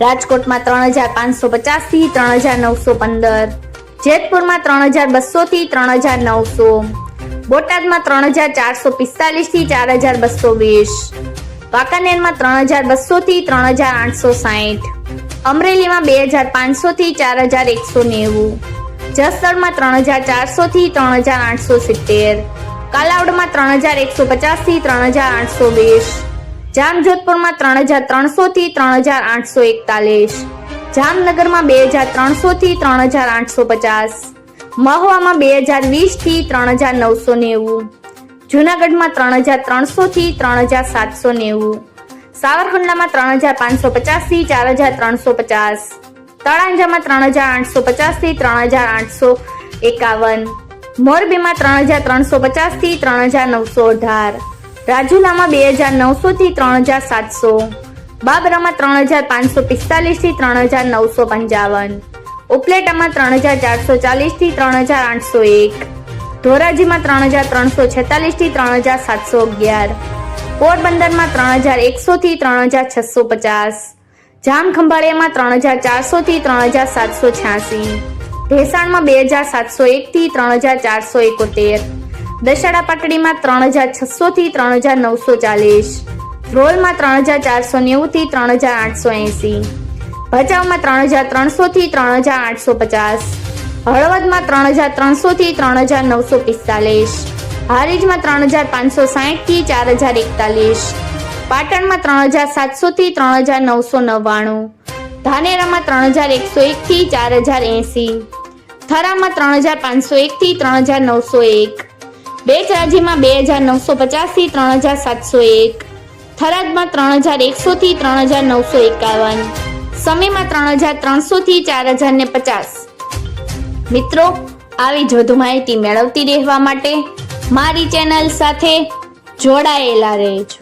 રાજકોટમાં ત્રણ હજાર પાંચસો પચાસથી ત્રણ હજાર નવસો પંદર જેતપુરમાં ત્રણ હજાર બસો થી ત્રણ હજાર નવસો બોટાદમાં ત્રણ હજાર ચારસો પિસ્તાલીસથી ચાર હજાર બસો વીસ વાંકાનેરમાં ત્રણ હજાર બસો થી ત્રણ હજાર આઠસો સાહીઠ અમરેલીમાં બે હજાર પાંચસો થી ચાર હજાર એકસો નેવું જસદણમાં ત્રણ હજાર ચારસો થી ત્રણ હજાર આઠસો સિત્તેર કાલાવડમાં ત્રણ હજાર એકસો પચાસથી ત્રણ હજાર આઠસો વીસ જામજોધપુરમાં ત્રણ હજાર ત્રણસો થી ત્રણ હજાર આઠસો એકતાલીસ જામનગરમાં બે હજાર ત્રણસો થી ત્રણ હજાર આઠસો પચાસ મહુવામાં બે હજાર વીસથી ત્રણ હજાર નવસો નેવું જુનાગઢમાં ત્રણ હજાર ત્રણસો થી ત્રણ હજાર સાતસો નેવું સાવરકુંડલામાં ત્રણ હજાર પાંચસો પચાસથી ચાર હજાર ત્રણસો પચાસ તળાંજામાં ત્રણ હજાર આઠસો પચાસથી ત્રણ હજાર આઠસો એકાવન મોરબીમાં ત્રણ હજાર ત્રણસો પચાસથી ત્રણ હજાર નવસો અઢાર રાજુલામાં બે હજાર નવસોથી ત્રણ હજાર સાતસો બાબરામાં ત્રણ હજાર પાંચસો પિસ્તાલીસથી ત્રણ હજાર નવસો પંચાવન ઉપલેટામાં ત્રણ હજાર ચારસો ચાલીસથી ત્રણ હજાર આઠસો એક ધોરાજીમાં ત્રણ હજાર ત્રણસો છેતાલીસથી ત્રણ હજાર સાતસો અગિયાર પોરબંદરમાં ત્રણ હજાર એકસોથી ત્રણ હજાર છસો પચાસ જામખંભાળિયામાં ત્રણ હજાર ચારસોથી ત્રણ હજાર સાતસો છ્યાસી ભેસાણમાં બે હજાર સાતસો એકથી ત્રણ હજાર ચારસો એકોતેર દશાડા પાટડીમાં ત્રણ હજાર છસો થી ત્રણ હજાર નવસો ચાલીસ રોલમાં ત્રણ હજાર ચારસો નેવું થી ત્રણ હજાર આઠસો એંસી ભચાઉમાં ત્રણ હજાર ત્રણસો થી ત્રણ હજાર આઠસો પચાસ હળવદમાં ત્રણ હજાર ત્રણસો થી ત્રણ હજાર નવસો પિસ્તાલીસ હારીજમાં ત્રણ હજાર પાંચસો સાહીઠથી ચાર હજાર એકતાલીસ પાટણમાં ત્રણ હજાર સાતસો થી ત્રણ હજાર નવસો નવ્વાણું ધાનેરામાં ત્રણ હજાર એકસો એક થી ચાર હજાર એંસી થરામાં ત્રણ હજાર પાંચસો એક થી ત્રણ હજાર નવસો એક બેચરાજીમાં બે હજાર નવસો પચાસથી ત્રણ હજાર સાતસો એક. થરાદમાં ત્રણ હજાર એકસોથી ત્રણ હજાર નવસો એકાવન. સમયમાં ત્રણ હજાર ત્રણસોથી ચાર હજાર ને પચાસ. મિત્રો, આવી જ વધુ માહિતી મેળવતી રહેવા માટે મારી ચેનલ સાથે જોડાયેલા રહેજો.